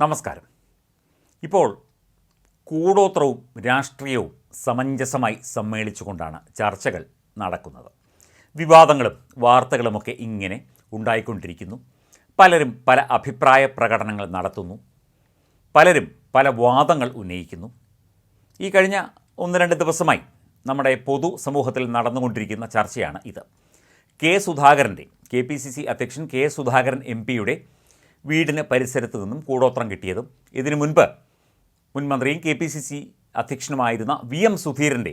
നമസ്കാരം. ഇപ്പോൾ കൂടോത്രവും രാഷ്ട്രീയവും സമഞ്ജസമായി സമ്മേളിച്ചുകൊണ്ടാണ് ചർച്ചകൾ നടക്കുന്നത്. വിവാദങ്ങളും വാർത്തകളുമൊക്കെ ഇങ്ങനെ ഉണ്ടായിക്കൊണ്ടിരിക്കുന്നു. പലരും പല അഭിപ്രായ പ്രകടനങ്ങൾ നടത്തുന്നു. പലരും പല വാദങ്ങൾ ഉന്നയിക്കുന്നു. ഈ കഴിഞ്ഞ ഒന്ന് രണ്ട് ദിവസമായി നമ്മുടെ പൊതു സമൂഹത്തിൽ നടന്നുകൊണ്ടിരിക്കുന്ന ചർച്ചയാണ് ഇത്. കെ സുധാകരന്റെ കെ പി സി സി അധ്യക്ഷൻ കെ സുധാകരൻ എം പിയുടെ വീടിന് പരിസരത്ത് നിന്നും കൂടോത്രം കിട്ടിയതും ഇതിനു മുൻപ് മുൻമന്ത്രിയും കെ പി സി സി അധ്യക്ഷനുമായിരുന്ന വി എം സുധീരന്റെ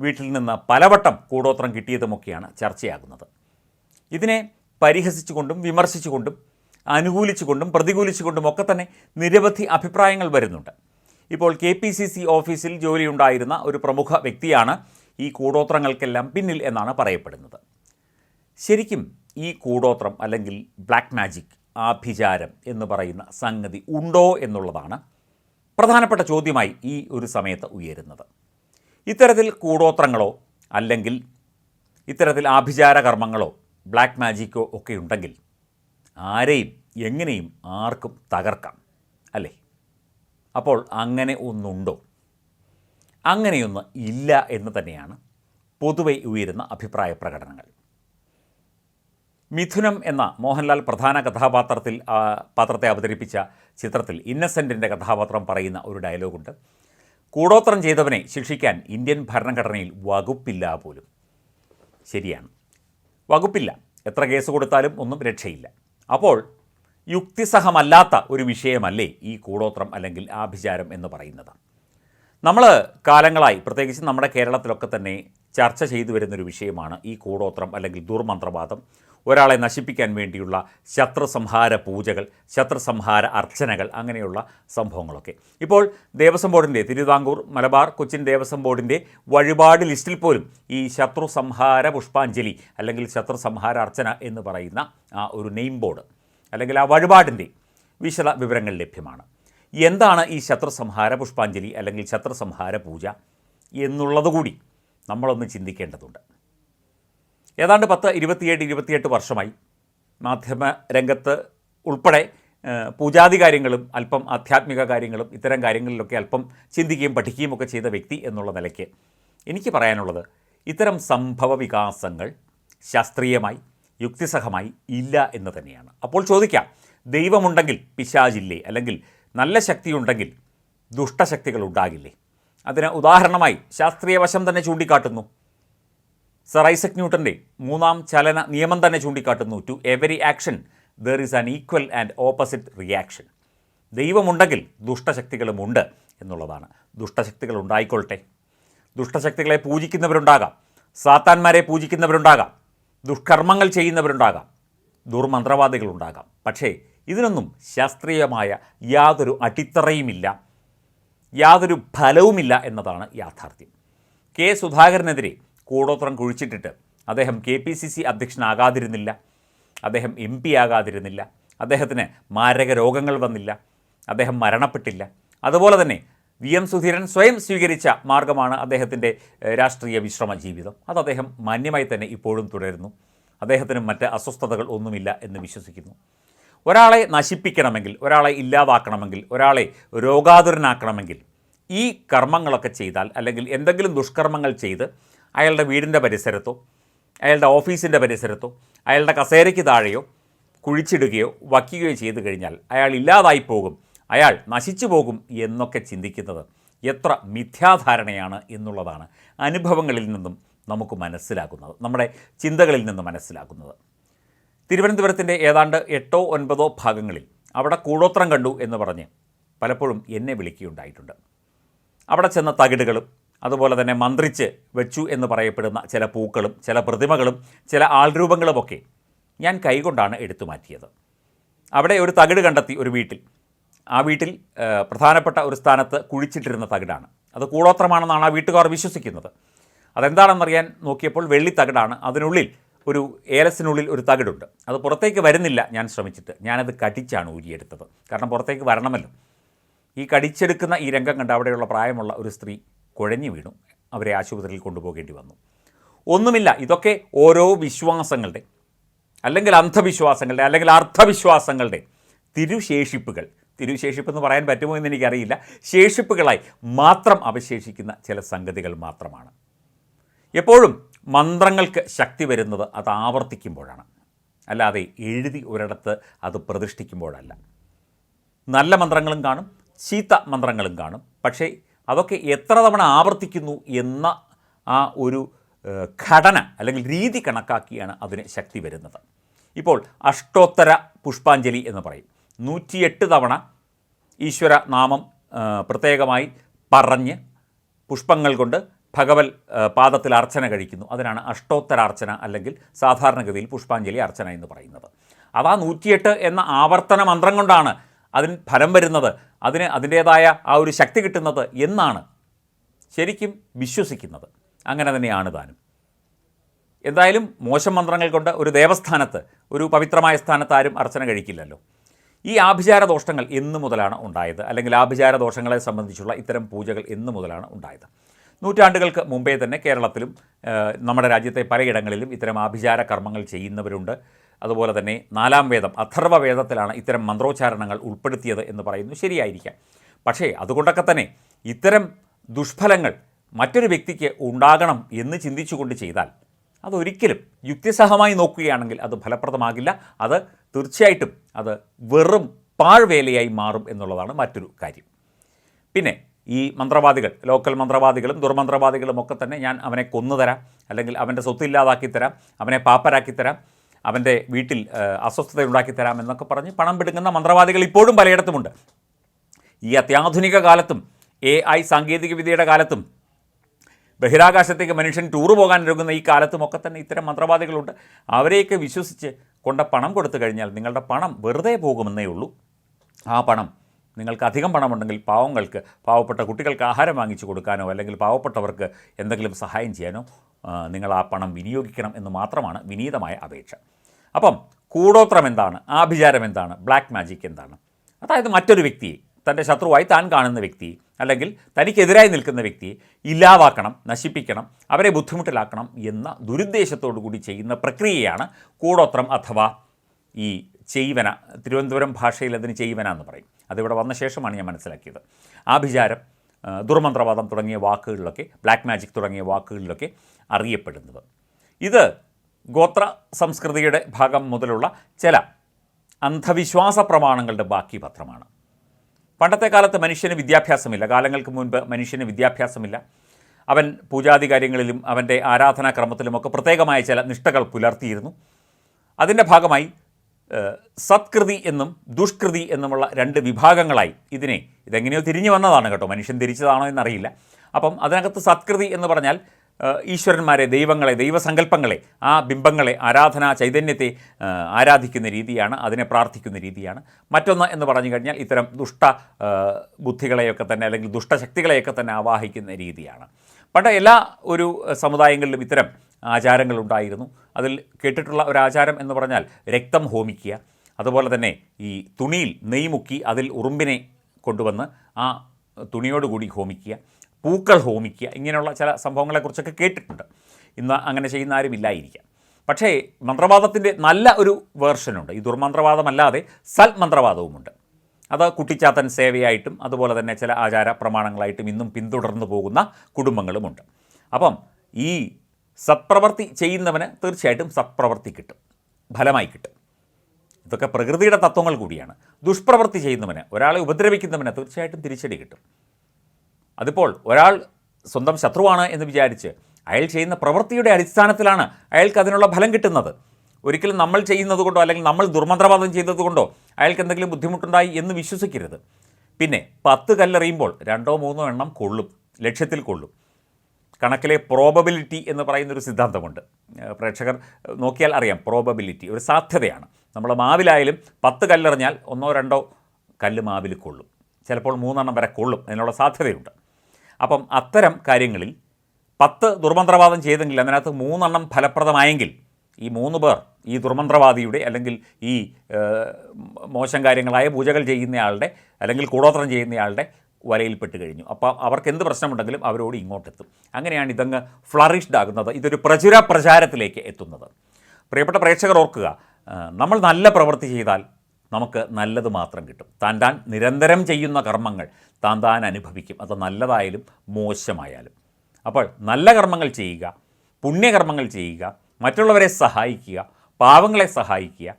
വീട്ടിൽ നിന്ന് പലവട്ടം കൂടോത്രം കിട്ടിയതുമൊക്കെയാണ് ചർച്ചയാകുന്നത്. ഇതിനെ പരിഹസിച്ചുകൊണ്ടും വിമർശിച്ചുകൊണ്ടും അനുകൂലിച്ചുകൊണ്ടും പ്രതികൂലിച്ചുകൊണ്ടും ഒക്കെ തന്നെ നിരവധി അഭിപ്രായങ്ങൾ വരുന്നുണ്ട്. ഇപ്പോൾ കെ പി സി സി ഓഫീസിൽ ജോലിയുണ്ടായിരുന്ന ഒരു പ്രമുഖ വ്യക്തിയാണ് ഈ കൂടോത്രങ്ങൾക്കെല്ലാം പിന്നിൽ എന്നാണ് പറയപ്പെടുന്നത്. ശരിക്കും ഈ കൂടോത്രം അല്ലെങ്കിൽ ബ്ലാക്ക് മാജിക് ആഭിചാരം എന്ന് പറയുന്ന സംഗതി ഉണ്ടോ എന്നുള്ളതാണ് പ്രധാനപ്പെട്ട ചോദ്യമായി ഈ ഒരു സമയത്ത് ഉയരുന്നത്. ഇത്തരത്തിൽ കൂടോത്രങ്ങളോ അല്ലെങ്കിൽ ഇത്തരത്തിൽ ആഭിചാര കർമ്മങ്ങളോ ബ്ലാക്ക് മാജിക്കോ ഒക്കെ ഉണ്ടെങ്കിൽ ആരെയും എങ്ങനെയും ആർക്കും തകർക്കാം അല്ലേ? അപ്പോൾ അങ്ങനെ ഒന്നുണ്ടോ? അങ്ങനെയൊന്ന് ഇല്ല എന്ന് തന്നെയാണ് പൊതുവെ ഉയരുന്ന അഭിപ്രായ പ്രകടനങ്ങൾ. മിഥുനം എന്ന മോഹൻലാൽ പ്രധാന കഥാപാത്രത്തിൽ പാത്രത്തെ അവതരിപ്പിച്ച ചിത്രത്തിൽ ഇന്നസെന്റിന്റെ കഥാപാത്രം പറയുന്ന ഒരു ഡയലോഗുണ്ട്. കൂടോത്രം ചെയ്തവനെ ശിക്ഷിക്കാൻ ഇന്ത്യൻ ഭരണഘടനയിൽ വകുപ്പില്ല പോലും. ശരിയാണ്. വകുപ്പില്ല. എത്ര കേസ് കൊടുത്താലും ഒന്നും രക്ഷയില്ല. അപ്പോൾ യുക്തിസഹമല്ലാത്ത ഒരു വിഷയമല്ലേ ഈ കൂടോത്രം അല്ലെങ്കിൽ ആഭിചാരം എന്ന് പറയുന്നത്? നമ്മൾ കാലങ്ങളായി പ്രത്യേകിച്ച് നമ്മുടെ കേരളത്തിലൊക്കെ തന്നെ ചർച്ച ചെയ്തു വരുന്നൊരു വിഷയമാണ് ഈ കൂടോത്രം അല്ലെങ്കിൽ ദുർമന്ത്രവാദം. ഒരാളെ നശിപ്പിക്കാൻ വേണ്ടിയുള്ള ശത്രുസംഹാര പൂജകൾ ശത്രുസംഹാര അർച്ചനകൾ അങ്ങനെയുള്ള സംഭവങ്ങളൊക്കെ. ഇപ്പോൾ ദേവസ്വം ബോർഡിന്റെ തിരുവിതാംകൂർ മലബാർ കൊച്ചിൻ ദേവസ്വം ബോർഡിന്റെ വഴിപാട് ലിസ്റ്റിൽ പോലും ഈ ശത്രു സംഹാര പുഷ്പാഞ്ജലി അല്ലെങ്കിൽ ശത്രു സംഹാര അർച്ചന എന്ന് പറയുന്ന ആ ഒരു നെയിം ബോർഡ് അല്ലെങ്കിൽ ആ വഴിപാടിന്റെ വിശദ വിവരങ്ങൾ ലഭ്യമാണ്. എന്താണ് ഈ ശത്രുസംഹാര പുഷ്പാഞ്ജലി അല്ലെങ്കിൽ ശത്രുസംഹാര പൂജ എന്നുള്ളത് കൂടി നമ്മളൊന്ന് ചിന്തിക്കേണ്ടതുണ്ട്. ഏതാണ്ട് പത്ത് ഇരുപത്തിയേഴ് ഇരുപത്തിയെട്ട് വർഷമായി മാധ്യമ രംഗത്ത് ഉൾപ്പെടെ പൂജാതി കാര്യങ്ങളും അല്പം ആധ്യാത്മിക കാര്യങ്ങളും ഇത്തരം കാര്യങ്ങളിലൊക്കെ അല്പം ചിന്തിക്കുകയും പഠിക്കുകയും ഒക്കെ ചെയ്ത വ്യക്തി എന്നുള്ള നിലയ്ക്ക് എനിക്ക് പറയാനുള്ളത് ഇത്തരം സംഭവ വികാസങ്ങൾ ശാസ്ത്രീയമായി യുക്തിസഹമായി ഇല്ല എന്ന് തന്നെയാണ്. അപ്പോൾ ചോദിക്കാം ദൈവമുണ്ടെങ്കിൽ പിശാചില്ലേ? അല്ലെങ്കിൽ നല്ല ശക്തിയുണ്ടെങ്കിൽ ദുഷ്ടശക്തികൾ ഉണ്ടാകില്ലേ? അതിന് ഉദാഹരണമായി ശാസ്ത്രീയ വശം തന്നെ ചൂണ്ടിക്കാട്ടുന്നു. സർ ഐസക് ന്യൂട്ടന്റെ മൂന്നാം ചലന നിയമം തന്നെ ചൂണ്ടിക്കാട്ടുന്നു. To every action there is an equal and opposite reaction ദൈവമുണ്ടെങ്കിൽ ദുഷ്ടശക്തികളുമുണ്ട് എന്നുള്ളതാണ്. ദുഷ്ടശക്തികൾ ഉണ്ടായിക്കൊള്ളട്ടെ. ദുഷ്ടശക്തികളെ പൂജിക്കുന്നവരുണ്ടാകാം. സാത്താന്മാരെ പൂജിക്കുന്നവരുണ്ടാകാം. ദുഷ്കർമ്മങ്ങൾ ചെയ്യുന്നവരുണ്ടാകാം. ദുർമന്ത്രവാദികളുണ്ടാകാം. പക്ഷേ ഇതിനൊന്നും ശാസ്ത്രീയമായ യാതൊരു അടിത്തറയുമില്ല. യാതൊരു ഫലവുമില്ല എന്നതാണ് യാഥാർത്ഥ്യം. കെ സുധാകരനെതിരെ കൂടോത്രം കുഴിച്ചിട്ടിട്ട് അദ്ദേഹം കെ പി സി സി അധ്യക്ഷനാകാതിരുന്നില്ല. അദ്ദേഹം എം പി ആകാതിരുന്നില്ല. അദ്ദേഹത്തിന് മാരക രോഗങ്ങൾ വന്നില്ല. അദ്ദേഹം മരണപ്പെട്ടില്ല. അതുപോലെ തന്നെ വി എം സുധീരൻ സ്വയം സ്വീകരിച്ച മാർഗമാണ് അദ്ദേഹത്തിന്റെ രാഷ്ട്രീയ വിശ്രമ ജീവിതം. അത് അദ്ദേഹം മാന്യമായി തന്നെ ഇപ്പോഴും തുടരുന്നു. അദ്ദേഹത്തിന് മറ്റ് അസ്വസ്ഥതകൾ ഒന്നുമില്ല എന്ന് വിശ്വസിക്കുന്നു. ഒരാളെ നശിപ്പിക്കണമെങ്കിൽ ഒരാളെ ഇല്ലാതാക്കണമെങ്കിൽ ഒരാളെ രോഗാതുരനാക്കണമെങ്കിൽ ഈ കർമ്മങ്ങളൊക്കെ ചെയ്താൽ അല്ലെങ്കിൽ എന്തെങ്കിലും ദുഷ്കർമ്മങ്ങൾ ചെയ്ത് അയാളുടെ വീടിന്റെ പരിസരത്തോ അയാളുടെ ഓഫീസിന്റെ പരിസരത്തോ അയാളുടെ കസേരയ്ക്ക് താഴെയോ കുഴിച്ചിടുകയോ വയ്ക്കുകയോ ചെയ്തു കഴിഞ്ഞാൽ അയാൾ ഇല്ലാതായി പോകും അയാൾ നശിച്ചു പോകും എന്നൊക്കെ ചിന്തിക്കുന്നത് എത്ര മിഥ്യാധാരണയാണ് എന്നുള്ളതാണ് അനുഭവങ്ങളിൽ നിന്നും നമുക്ക് മനസ്സിലാക്കുന്നത് നമ്മുടെ ചിന്തകളിൽ നിന്ന് മനസ്സിലാക്കുന്നത് തിരുവനന്തപുരത്തിന്റെ ഏതാണ്ട് എട്ടോ ഒൻപതോ ഭാഗങ്ങളിൽ അവിടെ കൂടോത്രം കണ്ടു എന്ന് പറഞ്ഞ് പലപ്പോഴും എന്നെ വിളിക്കുകയുണ്ടായിട്ടുണ്ട്. അവിടെ ചെന്ന തകിടുകളും അതുപോലെ തന്നെ മന്ത്രിച്ച് വെച്ചു എന്ന് പറയപ്പെടുന്ന ചില പൂക്കളും ചില പ്രതിമകളും ചില ആൾരൂപങ്ങളുമൊക്കെ ഞാൻ കൈകൊണ്ടാണ് എടുത്തു മാറ്റിയത്. അവിടെ ഒരു തകിട് കണ്ടെത്തി ഒരു വീട്ടിൽ. ആ വീട്ടിൽ പ്രധാനപ്പെട്ട ഒരു സ്ഥാനത്ത് കുഴിച്ചിട്ടിരുന്ന തകിടാണ്. അത് കൂടോത്രമാണെന്നാണ് ആ വീട്ടുകാർ വിശ്വസിക്കുന്നത്. അതെന്താണെന്നറിയാൻ നോക്കിയപ്പോൾ വെള്ളി തകിടാണ്. അതിനുള്ളിൽ ഒരു ഏലസിനുള്ളിൽ ഒരു തകിടുണ്ട്. അത് പുറത്തേക്ക് വരുന്നില്ല ഞാൻ ശ്രമിച്ചിട്ട്. ഞാനത് കടിച്ചാണ് ഊരിയെടുത്തത്. കാരണം പുറത്തേക്ക് വരണമല്ലോ. ഈ കടിച്ചെടുക്കുന്ന ഈ രംഗം കണ്ട് അവിടെയുള്ള പ്രായമുള്ള ഒരു സ്ത്രീ കുഴഞ്ഞു വീണു. അവരെ ആശുപത്രിയിൽ കൊണ്ടുപോകേണ്ടി വന്നു. ഒന്നുമില്ല ഇതൊക്കെ ഓരോ വിശ്വാസങ്ങളുടെ അല്ലെങ്കിൽ അന്ധവിശ്വാസങ്ങളുടെ അല്ലെങ്കിൽ അർത്ഥവിശ്വാസങ്ങളുടെ തിരുശേഷിപ്പുകൾ. തിരുശേഷിപ്പ് എന്ന് പറയാൻ പറ്റുമോ എന്ന് എനിക്കറിയില്ല. ശേഷിപ്പുകളായി മാത്രം അവശേഷിക്കുന്ന ചില സംഗതികൾ മാത്രമാണ്. എപ്പോഴും മന്ത്രങ്ങൾക്ക് ശക്തി വരുന്നത് അത് ആവർത്തിക്കുമ്പോഴാണ്. അല്ലാതെ എഴുതി ഒരിടത്ത് അത് പ്രതിഷ്ഠിക്കുമ്പോഴല്ല. നല്ല മന്ത്രങ്ങളും കാണും ചീത്ത മന്ത്രങ്ങളും കാണും. പക്ഷേ അതൊക്കെ എത്ര തവണ ആവർത്തിക്കുന്നു എന്ന ആ ഒരു ഘടന അല്ലെങ്കിൽ രീതി കണക്കാക്കിയാണ് അതിന് ശക്തി വരുന്നത്. ഇപ്പോൾ അഷ്ടോത്തര പുഷ്പാഞ്ജലി എന്ന് പറയും. നൂറ്റിയെട്ട് തവണ ഈശ്വര നാമം പ്രത്യേകമായി പറഞ്ഞ് പുഷ്പങ്ങൾ കൊണ്ട് ഭഗവൽ പാദത്തിൽ അർച്ചന കഴിക്കുന്നു. അതിനാണ് അഷ്ടോത്തര അഷ്ടോത്തരാർച്ചന അല്ലെങ്കിൽ സാധാരണഗതിയിൽ പുഷ്പാഞ്ജലി അർച്ചന എന്ന് പറയുന്നത്. അതാ നൂറ്റിയെട്ട് എന്ന ആവർത്തന മന്ത്രം കൊണ്ടാണ് അതിന് ഫലം വരുന്നത് അതിന് അതിന്റേതായ ആ ഒരു ശക്തി കിട്ടുന്നത് എന്നാണ് ശരിക്കും വിശ്വസിക്കുന്നത്. അങ്ങനെ തന്നെയാണ് താനും. എന്തായാലും മോശം മന്ത്രങ്ങൾ കൊണ്ട് ഒരു ദേവസ്ഥാനത്ത് ഒരു പവിത്രമായ സ്ഥാനത്ത് ആരും അർച്ചന കഴിക്കില്ലല്ലോ. ഈ ആഭിചാര ദോഷങ്ങൾ എന്നു മുതലാണ് ഉണ്ടായത്. അല്ലെങ്കിൽ ആഭിചാര ദോഷങ്ങളെ സംബന്ധിച്ചുള്ള ഇത്തരം പൂജകൾ എന്നു മുതലാണ് ഉണ്ടായത്. നൂറ്റാണ്ടുകൾക്ക് മുമ്പേ തന്നെ കേരളത്തിലും നമ്മുടെ രാജ്യത്തെ പലയിടങ്ങളിലും ഇത്തരം ആഭിചാര കർമ്മങ്ങൾ ചെയ്യുന്നവരുണ്ട്. അതുപോലെ തന്നെ നാലാം വേദം അഥർവ വേദത്തിലാണ് ഇത്തരം മന്ത്രോച്ചാരണങ്ങൾ ഉൾപ്പെടുത്തിയത് എന്ന് പറയുന്നു. ശരിയായിരിക്കാം. പക്ഷേ അതുകൊണ്ടൊക്കെ തന്നെ ഇത്തരം ദുഷ്ഫലങ്ങൾ മറ്റൊരു വ്യക്തിക്ക് ഉണ്ടാകണം എന്ന് ചിന്തിച്ചുകൊണ്ട് ചെയ്താൽ അതൊരിക്കലും യുക്തിസഹമായി നോക്കുകയാണെങ്കിൽ അത് ഫലപ്രദമാകില്ല. അത് തീർച്ചയായിട്ടും അത് വെറും പാഴ്വേലയായി മാറും എന്നുള്ളതാണ് മറ്റൊരു കാര്യം. പിന്നെ ഈ മന്ത്രവാദികൾ ലോക്കൽ മന്ത്രവാദികളും ദുർമന്ത്രവാദികളും ഒക്കെ തന്നെ ഞാൻ അവനെ കൊന്നുതരാം അല്ലെങ്കിൽ അവന്റെ സ്വത്ത് ഇല്ലാതാക്കി തരാം. അവനെ പാപ്പരാക്കി തരാം. അവന്റെ വീട്ടിൽ അസ്വസ്ഥത ഉണ്ടാക്കി തരാം എന്നൊക്കെ പറഞ്ഞ് പണം പിടുങ്ങുന്ന മന്ത്രവാദികൾ ഇപ്പോഴും പലയിടത്തുമുണ്ട്. ഈ അത്യാധുനിക കാലത്തും എ ഐ സാങ്കേതികവിദ്യയുടെ കാലത്തും ബഹിരാകാശത്തേക്ക് മനുഷ്യൻ ടൂർ പോകാൻ ഒരുങ്ങുന്ന ഈ കാലത്തും ഒക്കെ തന്നെ ഇത്തരം മന്ത്രവാദികളുണ്ട്. അവരെയൊക്കെ വിശ്വസിച്ച് കൊണ്ട പണം കൊടുത്തു കഴിഞ്ഞാൽ നിങ്ങളുടെ പണം വെറുതെ പോകുമെന്നേ ഉള്ളൂ. ആ പണം നിങ്ങൾക്ക് അധികം പണമുണ്ടെങ്കിൽ പാവങ്ങൾക്ക് പാവപ്പെട്ട കുട്ടികൾക്ക് ആഹാരം വാങ്ങിച്ചു കൊടുക്കാനോ അല്ലെങ്കിൽ പാവപ്പെട്ടവർക്ക് എന്തെങ്കിലും സഹായം ചെയ്യാനോ നിങ്ങൾ ആ പണം വിനിയോഗിക്കണം എന്ന് മാത്രമാണ് വിനീതമായ അപേക്ഷ. അപ്പം കൂടോത്രം എന്താണ്? ആഭിചാരം എന്താണ്? ബ്ലാക്ക് മാജിക് എന്താണ്? അതായത് മറ്റൊരു വ്യക്തിയെ തന്റെ ശത്രുവായി താൻ കാണുന്ന വ്യക്തി അല്ലെങ്കിൽ തനിക്കെതിരായി നിൽക്കുന്ന വ്യക്തിയെ ഇല്ലാതാക്കണം നശിപ്പിക്കണം അവരെ ബുദ്ധിമുട്ടിലാക്കണം എന്ന ദുരുദ്ദേശത്തോടു കൂടി ചെയ്യുന്ന പ്രക്രിയയാണ് കൂടോത്രം അഥവാ ഈ ചെയ്വന തിരുവനന്തപുരം ഭാഷയിൽ അതിന് ചെയ്വന എന്ന് പറയും. അതിവിടെ വന്ന ശേഷമാണ് ഞാൻ മനസ്സിലാക്കിയത്. ആഭിചാരം ദുർമന്ത്രവാദം തുടങ്ങിയ വാക്കുകളിലൊക്കെ ബ്ലാക്ക് മാജിക് തുടങ്ങിയ വാക്കുകളിലൊക്കെ അറിയപ്പെടുന്നത്. ഇത് ഗോത്ര സംസ്കൃതിയുടെ ഭാഗം മുതലുള്ള ചില അന്ധവിശ്വാസ പ്രമാണങ്ങളുടെ ബാക്കി പത്രമാണ്. പണ്ടത്തെ കാലത്ത് മനുഷ്യന് വിദ്യാഭ്യാസമില്ല. കാലങ്ങൾക്ക് മുൻപ് മനുഷ്യന് വിദ്യാഭ്യാസമില്ല. അവൻ പൂജാതി കാര്യങ്ങളിലും അവന്റെ ആരാധനാക്രമത്തിലുമൊക്കെ പ്രത്യേകമായ ചില നിഷ്ഠകൾ പുലർത്തിയിരുന്നു. അതിന്റെ ഭാഗമായി സത്കൃതി എന്നും ദുഷ്കൃതി എന്നുമുള്ള രണ്ട് വിഭാഗങ്ങളായി. ഇതിനെ ഇതെങ്ങനെയോ തിരിഞ്ഞു വന്നതാണ് കേട്ടോ. മനുഷ്യൻ തിരിച്ചതാണോ എന്നറിയില്ല. അപ്പം അതിനകത്ത് സത്കൃതി എന്ന് പറഞ്ഞാൽ ഈശ്വരന്മാരെ ദൈവങ്ങളെ ദൈവസങ്കല്പങ്ങളെ ആ ബിംബങ്ങളെ ആരാധന ചൈതന്യത്തെ ആരാധിക്കുന്ന രീതിയാണ് അതിനെ പ്രാർത്ഥിക്കുന്ന രീതിയാണ്. മറ്റൊന്ന് എന്ന് പറഞ്ഞു കഴിഞ്ഞാൽ ഇത്തരം ദുഷ്ട ബുദ്ധികളെയൊക്കെ തന്നെ അല്ലെങ്കിൽ ദുഷ്ടശക്തികളെയൊക്കെ തന്നെ ആവാഹിക്കുന്ന രീതിയാണ്. പണ്ട് എല്ലാ ഒരു സമുദായങ്ങളിലും ഇത്തരം ആചാരങ്ങളുണ്ടായിരുന്നു. അതിൽ കേട്ടിട്ടുള്ള ഒരു ആചാരം എന്ന് പറഞ്ഞാൽ രക്തം ഹോമിക്കുക. അതുപോലെ തന്നെ ഈ തുണിയിൽ നെയ് മുക്കി അതിൽ ഉറുമ്പിനെ കൊണ്ടുവന്ന് ആ തുണിയോടുകൂടി ഹോമിക്കുക. പൂക്കൾ ഹോമിക്കുക. ഇങ്ങനെയുള്ള ചില സംഭവങ്ങളെക്കുറിച്ചൊക്കെ കേട്ടിട്ടുണ്ട്. ഇന്ന് അങ്ങനെ ചെയ്യുന്ന ആരും ഇല്ലായിരിക്കാം. പക്ഷേ മന്ത്രവാദത്തിന്റെ നല്ല ഒരു വേർഷനുണ്ട്. ഈ ദുർമന്ത്രവാദമല്ലാതെ സൽമന്ത്രവാദവുമുണ്ട് അത് കുട്ടിച്ചാത്തൻ സേവയായിട്ടും അതുപോലെ തന്നെ ചില ആചാര പ്രമാണങ്ങളായിട്ടും ഇന്നും പിന്തുടർന്നു പോകുന്ന കുടുംബങ്ങളുമുണ്ട്. അപ്പം ഈ സത്പ്രവർത്തി ചെയ്യുന്നവന് തീർച്ചയായിട്ടും സത്പ്രവർത്തി കിട്ടും. ഫലമായി കിട്ടും. ഇതൊക്കെ പ്രകൃതിയുടെ തത്വങ്ങൾ കൂടിയാണ്. ദുഷ്പ്രവർത്തി ചെയ്യുന്നവന് ഒരാളെ ഉപദ്രവിക്കുന്നവന് തീർച്ചയായിട്ടും തിരിച്ചടി കിട്ടും. അതിപ്പോൾ ഒരാൾ സ്വന്തം ശത്രുവാണ് എന്ന് വിചാരിച്ച് അയാൾ ചെയ്യുന്ന പ്രവൃത്തിയുടെ അടിസ്ഥാനത്തിലാണ് അയാൾക്ക് അതിനുള്ള ഫലം കിട്ടുന്നത്. ഒരിക്കലും നമ്മൾ ചെയ്യുന്നത് കൊണ്ടോ അല്ലെങ്കിൽ നമ്മൾ ദുർമന്ത്രവാദം ചെയ്തത് കൊണ്ടോ അയാൾക്ക് എന്തെങ്കിലും ബുദ്ധിമുട്ടുണ്ടായി എന്ന് വിശ്വസിക്കരുത്. പിന്നെ പത്ത് കല്ലെറിയുമ്പോൾ രണ്ടോ മൂന്നോ എണ്ണം കൊള്ളും. ലക്ഷ്യത്തിൽ കൊള്ളും. കണക്കിലെ പ്രോബബിലിറ്റി എന്ന് പറയുന്നൊരു സിദ്ധാന്തമുണ്ട്. പ്രേക്ഷകർ നോക്കിയാൽ അറിയാം പ്രോബബിലിറ്റി ഒരു സാധ്യതയാണ്. നമ്മൾ മാവിലായാലും പത്ത് കല്ലെറിഞ്ഞാൽ ഒന്നോ രണ്ടോ കല്ല് മാവിൽ കൊള്ളും. ചിലപ്പോൾ മൂന്നെണ്ണം വരെ കൊള്ളും. അതിനുള്ള സാധ്യതയുണ്ട്. അപ്പം അത്തരം കാര്യങ്ങളിൽ പത്ത് ദുർമന്ത്രവാദം ചെയ്തെങ്കിൽ അതിനകത്ത് മൂന്നെണ്ണം ഫലപ്രദമായെങ്കിൽ ഈ മൂന്ന് പേർ ഈ ദുർമന്ത്രവാദിയുടെ അല്ലെങ്കിൽ ഈ മോശം കാര്യങ്ങളായ പൂജകൾ ചെയ്യുന്നയാളുടെ അല്ലെങ്കിൽ കൂടോത്രം ചെയ്യുന്നയാളുടെ വലയിൽപ്പെട്ട് കഴിഞ്ഞു. അപ്പോൾ അവർക്ക് എന്ത് പ്രശ്നമുണ്ടെങ്കിലും അവരോട് ഇങ്ങോട്ടെത്തും. അങ്ങനെയാണ് ഇതങ്ങ് ഫ്ലറിഷ്ഡ് ആകുന്നത്. ഇതൊരു പ്രചുര പ്രചാരത്തിലേക്ക് എത്തുന്നത്. പ്രിയപ്പെട്ട പ്രേക്ഷകർ ഓർക്കുക നമ്മൾ നല്ല പ്രവൃത്തി ചെയ്താൽ നമുക്ക് നല്ലത് മാത്രം കിട്ടും. താൻ താൻ നിരന്തരം ചെയ്യുന്ന കർമ്മങ്ങൾ താൻ താൻ അനുഭവിക്കും. അത് നല്ലതായാലും മോശമായാലും. അപ്പോൾ നല്ല കർമ്മങ്ങൾ ചെയ്യുക പുണ്യകർമ്മങ്ങൾ ചെയ്യുക മറ്റുള്ളവരെ സഹായിക്കുക പാവങ്ങളെ സഹായിക്കുക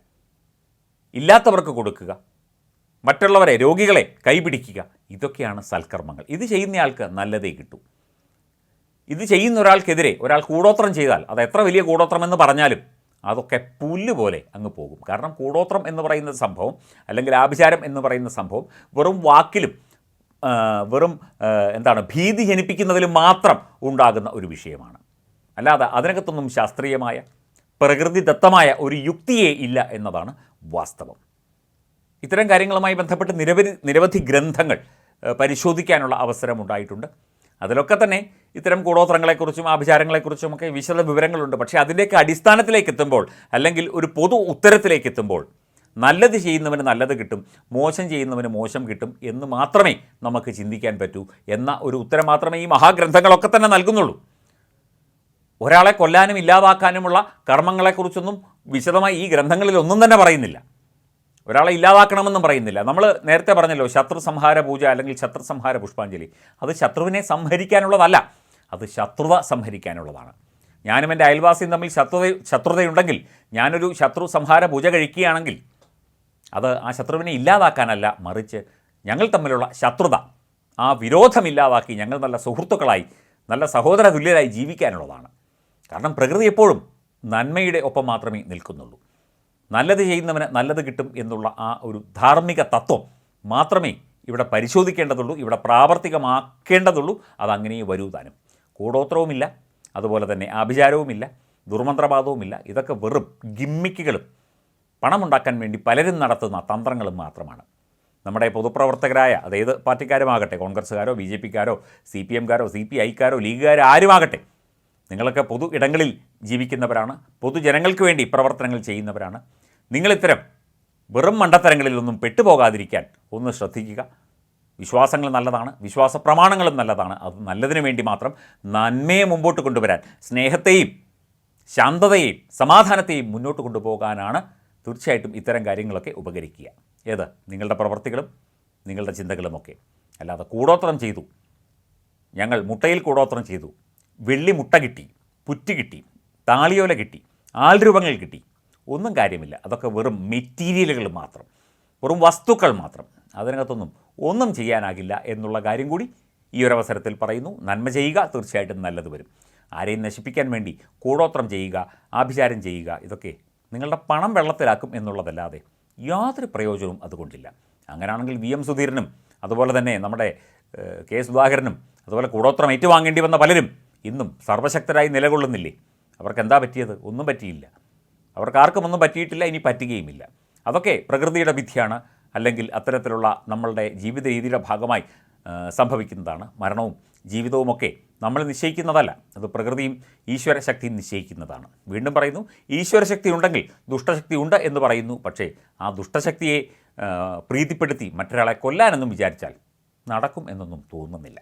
ഇല്ലാത്തവർക്ക് കൊടുക്കുക മറ്റുള്ളവരെ രോഗികളെ കൈപിടിക്കുക ഇതൊക്കെയാണ് സൽക്കർമ്മങ്ങൾ. ഇത് ചെയ്യുന്നയാൾക്ക് നല്ലതേ കിട്ടൂ. ഇത് ചെയ്യുന്ന ഒരാൾക്കെതിരെ ഒരാൾ കൂടോത്രം ചെയ്താൽ അത് എത്ര വലിയ കൂടോത്രം എന്ന് പറഞ്ഞാലും അതൊക്കെ പുല്ല് പോലെ അങ്ങ് പോകും. കാരണം കൂടോത്രം എന്ന് പറയുന്ന സംഭവം അല്ലെങ്കിൽ ആഭിചാരം എന്ന് പറയുന്ന സംഭവം വെറും വാക്കിലും വെറും എന്താണ് ഭീതി ജനിപ്പിക്കുന്നതിലും മാത്രം ഉണ്ടാകുന്ന ഒരു വിഷയമാണ്. അല്ലാതെ അതിനകത്തൊന്നും ശാസ്ത്രീയമായ പ്രകൃതിദത്തമായ ഒരു യുക്തിയേ ഇല്ല എന്നതാണ് വാസ്തവം. ഇത്തരം കാര്യങ്ങളുമായി ബന്ധപ്പെട്ട് നിരവധി നിരവധി ഗ്രന്ഥങ്ങൾ പരിശോധിക്കാനുള്ള അവസരം ഉണ്ടായിട്ടുണ്ട്. അതിലൊക്കെ തന്നെ ഇത്തരം കൂടോത്രങ്ങളെക്കുറിച്ചും ആഭിചാരങ്ങളെക്കുറിച്ചും ഒക്കെ വിശദ വിവരങ്ങളുണ്ട്. പക്ഷേ അതിന്റെയൊക്കെ അടിസ്ഥാനത്തിലേക്ക് എത്തുമ്പോൾ അല്ലെങ്കിൽ ഒരു പൊതു ഉത്തരത്തിലേക്ക് എത്തുമ്പോൾ നല്ലത് ചെയ്യുന്നവന് നല്ലത് കിട്ടും മോശം ചെയ്യുന്നവന് മോശം കിട്ടും എന്ന് മാത്രമേ നമുക്ക് ചിന്തിക്കാൻ പറ്റൂ എന്ന ഒരു ഉത്തരം മാത്രമേ ഈ മഹാഗ്രന്ഥങ്ങളൊക്കെ തന്നെ നൽകുന്നുള്ളൂ. ഒരാളെ കൊല്ലാനും ഇല്ലാതാക്കാനുമുള്ള കർമ്മങ്ങളെക്കുറിച്ചൊന്നും വിശദമായി ഈ ഗ്രന്ഥങ്ങളിലൊന്നും തന്നെ പറയുന്നില്ല. ഒരാളെ ഇല്ലാതാക്കണമെന്നും പറയുന്നില്ല. നമ്മൾ നേരത്തെ പറഞ്ഞല്ലോ ശത്രു സംഹാര പൂജ അല്ലെങ്കിൽ ശത്രു സംഹാര പുഷ്പാഞ്ജലി. അത് ശത്രുവിനെ സംഹരിക്കാനുള്ളതല്ല അത് ശത്രുത സംഹരിക്കാനുള്ളതാണ്. ഞാനും എന്റെ അയൽവാസിയും തമ്മിൽ ശത്രുത ശത്രുതയുണ്ടെങ്കിൽ ഞാനൊരു ശത്രു സംഹാര പൂജ കഴിക്കുകയാണെങ്കിൽ അത് ആ ശത്രുവിനെ ഇല്ലാതാക്കാനല്ല മറിച്ച് ഞങ്ങൾ തമ്മിലുള്ള ശത്രുത ആ വിരോധം വിരോധമില്ലാതാക്കി ഞങ്ങൾ നല്ല സുഹൃത്തുക്കളായി നല്ല സഹോദര തുല്യരായി ജീവിക്കാനുള്ളതാണ്. കാരണം പ്രകൃതി എപ്പോഴും നന്മയുടെ ഒപ്പം മാത്രമേ നിൽക്കുന്നുള്ളൂ. നല്ലത് ചെയ്യുന്നവന് നല്ലത് കിട്ടും എന്നുള്ള ആ ഒരു ധാർമ്മിക തത്വം മാത്രമേ ഇവിടെ പരിശോധിക്കേണ്ടതുള്ളൂ ഇവിടെ പ്രാവർത്തികമാക്കേണ്ടതുള്ളൂ. അതങ്ങനെ വരൂ താനും. കൂടോത്രവുമില്ല അതുപോലെ തന്നെ ആഭിചാരവുമില്ല ദുർമന്ത്രവാദവുമില്ല. ഇതൊക്കെ വെറും ഗിമ്മിക്കുകളും പണമുണ്ടാക്കാൻ വേണ്ടി പലരും നടത്തുന്ന തന്ത്രങ്ങളും മാത്രമാണ്. നമ്മുടെ പൊതുപ്രവർത്തകരായ അതായത് പാർട്ടിക്കാരുമാകട്ടെ കോൺഗ്രസ്സുകാരോ ബി ജെ പിക്കാരോ സി പി എംകാരോ സി പി ഐക്കാരോ ലീഗുകാരോ ആരുമാകട്ടെ നിങ്ങളൊക്കെ പൊതു ഇടങ്ങളിൽ ജീവിക്കുന്നവരാണ് പൊതുജനങ്ങൾക്ക് വേണ്ടി പ്രവർത്തനങ്ങൾ ചെയ്യുന്നവരാണ്. നിങ്ങളിത്തരം വെറും മണ്ടത്തരങ്ങളിലൊന്നും പെട്ടുപോകാതിരിക്കാൻ ഒന്ന് ശ്രദ്ധിക്കുക. വിശ്വാസങ്ങൾ നല്ലതാണ് വിശ്വാസ പ്രമാണങ്ങളും നല്ലതാണ്. അത് നല്ലതിനു വേണ്ടി മാത്രം നന്മയെ മുമ്പോട്ട് കൊണ്ടുവരാൻ സ്നേഹത്തെയും ശാന്തതയെയും സമാധാനത്തെയും മുന്നോട്ട് കൊണ്ടുപോകാനാണ് തീർച്ചയായിട്ടും ഇത്തരം കാര്യങ്ങളൊക്കെ ഉപകരിക്കുക. ഏത്? നിങ്ങളുടെ പ്രവർത്തികളും നിങ്ങളുടെ ചിന്തകളുമൊക്കെ. അല്ലാതെ കൂടോത്രം ചെയ്തു. ഞങ്ങൾ മുട്ടയിൽ കൂടോത്രം ചെയ്തു. വെള്ളി മുട്ട കിട്ടി പുറ്റ് കിട്ടി താളിയോല കിട്ടി ആൾരൂപങ്ങൾ കിട്ടി. ഒന്നും കാര്യമില്ല. അതൊക്കെ വെറും മെറ്റീരിയലുകൾ മാത്രം. വെറും വസ്തുക്കൾ മാത്രം. അതിനകത്തൊന്നും ഒന്നും ചെയ്യാനാകില്ല എന്നുള്ള കാര്യം കൂടി ഈ ഒരു അവസരത്തിൽ പറയുന്നു. നന്മ ചെയ്യുക തീർച്ചയായിട്ടും നല്ലത് വരും. ആരെയും നശിപ്പിക്കാൻ വേണ്ടി കൂടോത്രം ചെയ്യുക ആഭിചാരം ചെയ്യുക ഇതൊക്കെ നിങ്ങളുടെ പണം വെള്ളത്തിലാക്കും എന്നുള്ളതല്ലാതെ യാതൊരു പ്രയോജനവും അതുകൊണ്ടില്ല. അങ്ങനെയാണെങ്കിൽ വി എം സുധീരനും അതുപോലെ തന്നെ നമ്മുടെ കെ സുധാകരനും അതുപോലെ കൂടോത്രം ഏറ്റുവാങ്ങേണ്ടി വന്ന പലരും ഇന്നും സർവശക്തരായി നിലകൊള്ളുന്നില്ലേ? അവർക്ക് എന്താ പറ്റിയത്? ഒന്നും പറ്റിയില്ല. അവർക്ക് ആർക്കും ഒന്നും പറ്റിയിട്ടില്ല ഇനി പറ്റുകയുമില്ല. അതൊക്കെ പ്രകൃതിയുടെ വിധിയാണ് അല്ലെങ്കിൽ അത്തരത്തിലുള്ള നമ്മളുടെ ജീവിത രീതിയുടെ ഭാഗമായി സംഭവിക്കുന്നതാണ് മരണവും ജീവിതവുമൊക്കെ നമ്മൾ നിശ്ചയിക്കുന്നതല്ല. അത് പ്രകൃതിയും ഈശ്വരശക്തിയും നിശ്ചയിക്കുന്നതാണ്. വീണ്ടും പറയുന്നു ഈശ്വരശക്തി ഉണ്ടെങ്കിൽ ദുഷ്ടശക്തി ഉണ്ട് എന്ന് പറയുന്നു. പക്ഷേ ആ ദുഷ്ടശക്തിയെ പ്രീതിപ്പെടുത്തി മറ്റൊരാളെ കൊല്ലാനെന്നും വിചാരിച്ചാൽ നടക്കും എന്നൊന്നും തോന്നുന്നില്ല.